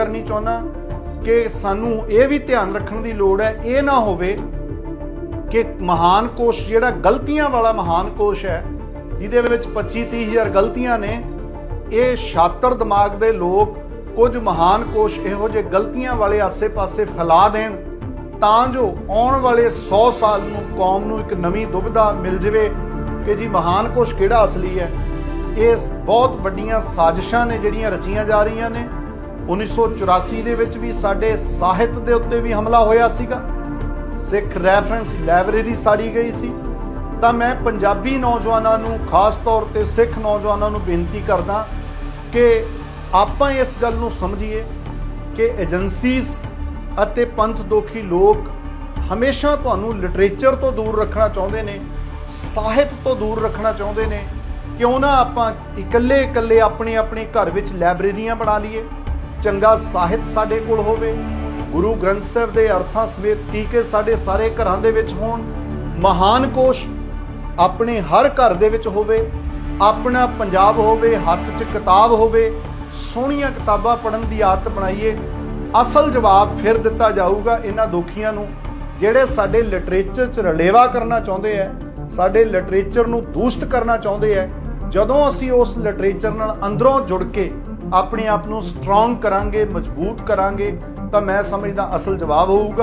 ਕਰਨੀ ਚਾਹੁੰਦਾ ਕਿ ਸਾਨੂੰ ਇਹ ਵੀ ਧਿਆਨ ਰੱਖਣ ਦੀ ਲੋੜ ਹੈ, ਇਹ ਨਾ ਹੋਵੇ ਕਿ ਮਹਾਨ ਕੋਸ਼ ਜਿਹੜਾ ਗਲਤੀਆਂ ਵਾਲਾ ਮਹਾਨ ਕੋਸ਼ ਹੈ, ਜਿਹਦੇ ਵਿੱਚ 25 30 ਹਜ਼ਾਰ ਗਲਤੀਆਂ ਨੇ, ਇਹ ਛਾਤਰ ਦਿਮਾਗ ਦੇ ਲੋਕ ਕੁਝ ਮਹਾਨ ਕੋਸ਼ ਇਹੋ ਜਿਹੇ ਗਲਤੀਆਂ ਵਾਲੇ ਆਸੇ-ਪਾਸੇ ਫੈਲਾ ਦੇਣ, ਤਾਂ ਜੋ ਆਉਣ ਵਾਲੇ 100 ਸਾਲ ਨੂੰ ਕੌਮ ਨੂੰ ਇੱਕ ਨਵੀਂ ਦੁਬਿਧਾ ਮਿਲ ਜਵੇ ਕਿ ਜੀ ਮਹਾਨ ਕੋਸ਼ ਕਿਹੜਾ ਅਸਲੀ ਹੈ? ਇਹ ਬਹੁਤ ਵੱਡੀਆਂ ਸਾਜ਼ਿਸ਼ਾਂ ਨੇ ਜਿਹੜੀਆਂ ਰਚੀਆਂ ਜਾ ਰਹੀਆਂ ਨੇ। 1984 ਦੇ ਵਿੱਚ ਵੀ ਸਾਡੇ ਸਾਹਿਤ ਦੇ ਉੱਤੇ ਵੀ ਹਮਲਾ ਹੋਇਆ ਸੀਗਾ। ਸਿੱਖ ਰੈਫਰੈਂਸ ਲਾਇਬ੍ਰੇਰੀ ਸਾੜੀ ਗਈ ਸੀ। ਤਾਂ ਮੈਂ ਪੰਜਾਬੀ ਨੌਜਵਾਨਾਂ ਨੂੰ, ਖਾਸ ਤੌਰ ਤੇ ਸਿੱਖ ਨੌਜਵਾਨਾਂ ਨੂੰ ਬੇਨਤੀ ਕਰਦਾ ਕਿ ਆਪਾਂ ਇਸ ਗੱਲ ਨੂੰ ਸਮਝੀਏ ਕਿ ਏਜੰਸੀਜ਼ ਅਤੇ ਪੰਥ ਦੋਖੀ ਲੋਕ ਹਮੇਸ਼ਾ ਤੁਹਾਨੂੰ ਲਿਟਰੇਚਰ ਤੋਂ ਦੂਰ ਰੱਖਣਾ ਚਾਹੁੰਦੇ ਨੇ, ਸਾਹਿਤ ਤੋਂ ਦੂਰ ਰੱਖਣਾ ਚਾਹੁੰਦੇ ਨੇ। ਕਿਉਂ ਨਾ ਆਪਾਂ ਇਕੱਲੇ ਇਕੱਲੇ ਆਪਣੇ ਆਪਣੇ ਘਰ ਵਿੱਚ ਲਾਇਬ੍ਰੇਰੀਆਂ ਬਣਾ ਲਈਏ। ਚੰਗਾ ਸਾਹਿਤ ਸਾਡੇ ਕੋਲ ਹੋਵੇ, ਗੁਰੂ ਗ੍ਰੰਥ ਸਾਹਿਬ ਦੇ ਅਰਥਾਂ ਸਮੇਤ ਟੀਕੇ ਸਾਡੇ ਸਾਰੇ ਘਰਾਂ ਦੇ ਵਿੱਚ ਹੋਣ, ਮਹਾਨ ਕੋਸ਼ ਆਪਣੇ ਹਰ ਘਰ ਦੇ ਵਿੱਚ ਹੋਵੇ, ਆਪਣਾ ਪੰਜਾਬ ਹੋਵੇ, ਹੱਥ 'ਚ ਕਿਤਾਬ ਹੋਵੇ, ਸੋਹਣੀਆਂ ਕਿਤਾਬਾਂ ਪੜ੍ਹਨ ਦੀ ਆਦਤ ਬਣਾਈਏ, ਅਸਲ ਜਵਾਬ ਫਿਰ ਦਿੱਤਾ ਜਾਊਗਾ ਇਹਨਾਂ ਦੋਖੀਆਂ ਨੂੰ, ਜਿਹੜੇ ਸਾਡੇ ਲਿਟਰੇਚਰ 'ਚ ਰਲੇਵਾ ਕਰਨਾ ਚਾਹੁੰਦੇ ਆ ਸਾਡੇ ਲਿਟਰੇਚਰ ਨੂੰ ਦੂਸ਼ਿਤ ਕਰਨਾ ਚਾਹੁੰਦੇ ਆ ਜਦੋਂ ਅਸੀਂ ਉਸ ਲਿਟਰੇਚਰ ਨਾਲ ਅੰਦਰੋਂ ਜੁੜ ਕੇ ਆਪਣੇ ਆਪ ਨੂੰ ਸਟਰੋਂਗ ਕਰਾਂਗੇ ਮਜ਼ਬੂਤ ਕਰਾਂਗੇ ਤਾਂ ਮੈਂ ਸਮਝਦਾ ਅਸਲ ਜਵਾਬ ਹੋਊਗਾ।